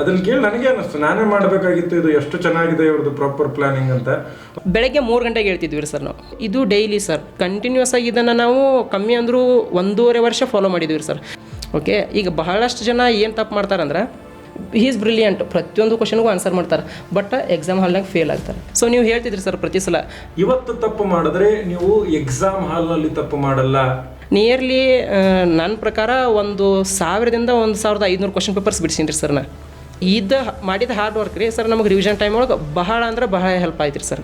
ಅದನ್ನ ಕೇಳಿ ನನಗೆ ಅನಿಸ್ತು. ನಾನೇ ಮಾಡಬೇಕಾಗಿತ್ತು ಇದು ಎಷ್ಟು ಚೆನ್ನಾಗಿದೆ ಇವ್ರದ್ದು ಪ್ರಾಪರ್ ಪ್ಲಾನಿಂಗ್ ಅಂತ. ಬೆಳಗ್ಗೆ ಮೂರು ಗಂಟೆಗೆ ಹೇಳ್ತಿದ್ವಿ ರೀ ಸರ್ ನಾವು. ಇದು ಡೈಲಿ ಸರ್. ಕಂಟಿನ್ಯೂಸ್ ಆಗಿ ಇದನ್ನು ನಾವು ಕಮ್ಮಿ ಅಂದರೂ ಒಂದೂವರೆ ವರ್ಷ ಫಾಲೋ ಮಾಡಿದ್ವಿ ಸರ್. ಓಕೆ ಈಗ ಬಹಳಷ್ಟು ಜನ ಏನು ತಪ್ಪು ಮಾಡ್ತಾರಂದ್ರೆ ಈಸ್ ಬ್ರಿಲಿಯಂಟ್ ಪ್ರತಿಯೊಂದು ಕ್ವಶನ್ಗೂ ಆನ್ಸರ್ ಮಾಡ್ತಾರೆ. ಬಟ್ ಎಕ್ಸಾಮ್ ಹಾಲ್ನಾಗ ಫೇಲ್ ಆಗ್ತಾರೆ. ಸೊ ನೀವು ಹೇಳ್ತಿದ್ರಿ ಸರ್ ಪ್ರತಿ ಸಲ. ಇವತ್ತು ತಪ್ಪು ಮಾಡಿದ್ರೆ ನೀವು ಎಕ್ಸಾಮ್ ಹಾಲ್ನಲ್ಲಿ ತಪ್ಪು ಮಾಡಲ್ಲ. ನಿಯರ್ಲಿ ನನ್ನ ಪ್ರಕಾರ ಒಂದು ಸಾವಿರದಿಂದ ಒಂದು ಸಾವಿರದ ಐದುನೂರು ಕ್ವಶನ್ ಪೇಪರ್ಸ್ ಬಿಡಿಸೀನಿ ರೀ ಸರ್ ನಾ. ಇದು ಮಾಡಿದ ಹಾರ್ಡ್ ವರ್ಕ್ ರೀ. ಸರ್, ನಮಗೆ ರಿವಿಷನ್ ಟೈಮ್ ಒಳಗೆ ಬಹಳ ಅಂದ್ರೆ ಬಹಳ ಹೆಲ್ಪ್ ಆಯ್ತು ರೀ ಸರ್.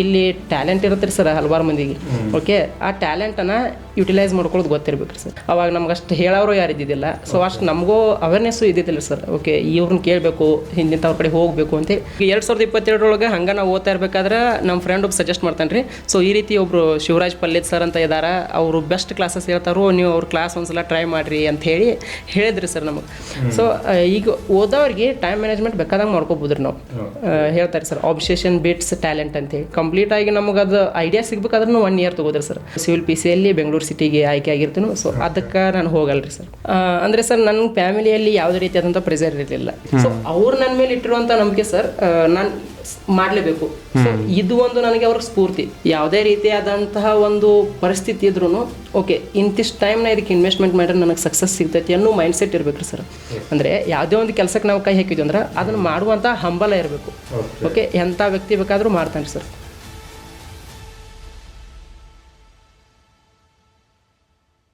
ಇಲ್ಲಿ ಟ್ಯಾಲೆಂಟ್ ಇರುತ್ತೆ ರೀ ಸರ್ ಹಲವಾರು ಮಂದಿಗೆ. ಓಕೆ ಆ ಟ್ಯಾಲೆಂಟನ್ನು ಯುಟಿಲೈಸ್ ಮಾಡ್ಕೊಳ್ಳೋದು ಗೊತ್ತಿರ್ಬೇಕು ರೀ ಸರ್. ಅವಾಗ ನಮ್ಗೆ ಅಷ್ಟು ಹೇಳೋರು ಯಾರು ಇದ್ದಿದ್ದಿಲ್ಲ. ಸೊ ಅಷ್ಟು ನಮಗೂ ಅವೇರ್ನೆಸ್ಸು ಇದ್ದಿದ್ದಿಲ್ಲ ಸರ್. ಓಕೆ ಇವ್ರನ್ನ ಕೇಳಬೇಕು ಹಿಂದಿಂಥವ್ರ ಕಡೆ ಹೋಗಬೇಕು ಅಂತ ಎರಡು ಸಾವಿರದ ಇಪ್ಪತ್ತೆರಡರೊಳಗೆ ಹಂಗೆ ನಾವು ಓದ್ತಾ ಇರಬೇಕಾದ್ರೆ ನಮ್ಮ ಫ್ರೆಂಡ್ ಒಬ್ಬ ಸಜೆಸ್ಟ್ ಮಾಡ್ತಾನೆ ರೀ. ಸೊ ಈ ರೀತಿ ಒಬ್ಬರು ಶಿವರಾಜ್ ಪಲ್ಲಿತ್ ಸರ್ ಅಂತ ಇದ್ದಾರೆ ಅವರು ಬೆಸ್ಟ್ ಕ್ಲಾಸಸ್ ಹೇಳ್ತಾರೋ ನೀವು ಅವ್ರ ಕ್ಲಾಸ್ ಒಂದ್ಸಲ ಟ್ರೈ ಮಾಡಿರಿ ಅಂತ ಹೇಳಿ ಹೇಳಿದ್ರಿ ಸರ್ ನಮಗೆ. ಸೊ ಈಗ ಓದೋರಿಗೆ ಟೈಮ್ ಮ್ಯಾನೇಜ್ಮೆಂಟ್ ಬೇಕಾದಂಗೆ ಮಾಡ್ಕೋಬೋದ್ರಿ ನಾವು. ಹೇಳ್ತಾರೆ ಸರ್ ಆಬ್ಸೆಷನ್ ಬಿಟ್ಸ್ ಟ್ಯಾಲೆಂಟ್ ಅಂತೇಳಿ ಕಂಪ್ಲೀಟ್ ಆಗಿ ನಮಗೆ ಅದು ಐಡಿಯಾ ಸಿಗ್ಬೇಕಾದ್ರೂ ಒನ್ ಇಯರ್ ತಗೋದ್ರಿ ಸರ್ ಸಿವಿಲ್ ಪಿ ಸಿ ಅಲ್ಲಿ ಬೆಂಗಳೂರು ಸಿಟಿಗೆ ಆಯ್ಕೆ ಆಗಿರ್ತೀನಿ ಸೊ ಅದಕ್ಕೆ ನಾನು ಹೋಗಲ್ರಿ ಸರ್ ಅಂದ್ರೆ ಸರ್ ನನ್ನ ಫ್ಯಾಮಿಲಿಯಲ್ಲಿ ಯಾವುದೇ ರೀತಿಯಾದಂಥ ಪ್ರೆಸರ್ ಇರಲಿಲ್ಲ. ಸೊ ಅವ್ರು ನನ್ನ ಮೇಲೆ ಇಟ್ಟಿರುವಂತ ನಂಬಿಕೆ ಸರ್ ನಾನು ಮಾಡಲೇಬೇಕು. ಸೊ ಇದು ಒಂದು ನನಗೆ ಅವ್ರ ಸ್ಫೂರ್ತಿ. ಯಾವುದೇ ರೀತಿಯಾದಂತಹ ಒಂದು ಪರಿಸ್ಥಿತಿ ಇದ್ರೂ ಓಕೆ ಇಂತಿಷ್ಟು ಟೈಮ್ನ ಇದಕ್ಕೆ ಇನ್ವೆಸ್ಟ್ಮೆಂಟ್ ಮಾಡಿದ್ರೆ ನನಗೆ ಸಕ್ಸಸ್ ಸಿಗ್ತೈತಿ ಅನ್ನೋ ಮೈಂಡ್ ಸೆಟ್ ಇರಬೇಕು ಸರ್ ಅಂದರೆ ಯಾವುದೇ ಒಂದು ಕೆಲಸಕ್ಕೆ ನಾವು ಕೈ ಹಾಕಿದ್ವಿ ಅಂದ್ರೆ ಅದನ್ನು ಮಾಡುವಂಥ ಹಂಬಲ ಇರಬೇಕು. ಓಕೆ ಎಂಥ ವ್ಯಕ್ತಿ ಬೇಕಾದರೂ ಮಾಡ್ತಾನೆ ಸರ್